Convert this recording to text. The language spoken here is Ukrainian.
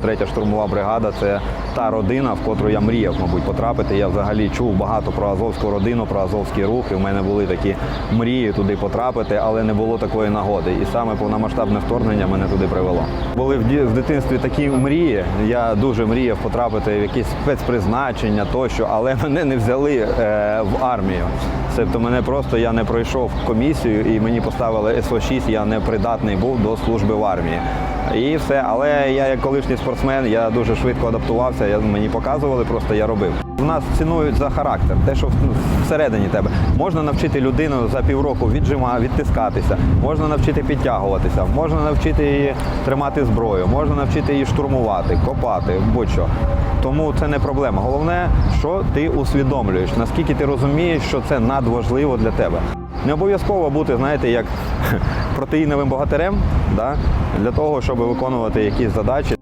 Третя штурмова бригада це та родина, в котру я мріяв, мабуть, потрапити. Я взагалі чув багато про азовську родину, про азовські рухи. У мене були такі мрії туди потрапити, але не було такої нагоди. І саме повномасштабне вторгнення мене туди привело. Були в дитинстві такі мрії. Я дуже мріяв потрапити в якесь спецпризначення тощо, але мене не взяли е, в армію. Тобто мене просто я не пройшов комісію і мені поставили СО6, я не придатний був до служби в армії. І все, але я як колишній спортсмен, я дуже швидко адаптувався. Я, мені показували, просто я робив. У нас цінують за характер, те, що ну, всередині тебе. Можна навчити людину за півроку віджима, відтискатися, можна навчити підтягуватися, можна навчити її тримати зброю, можна навчити її штурмувати, копати, будь-що. Тому це не проблема. Головне, що ти усвідомлюєш, наскільки ти розумієш, що це надважливо для тебе. Не обов'язково бути, знаєте, як протеїновим богатирем, да? для того, щоб виконувати якісь задачі.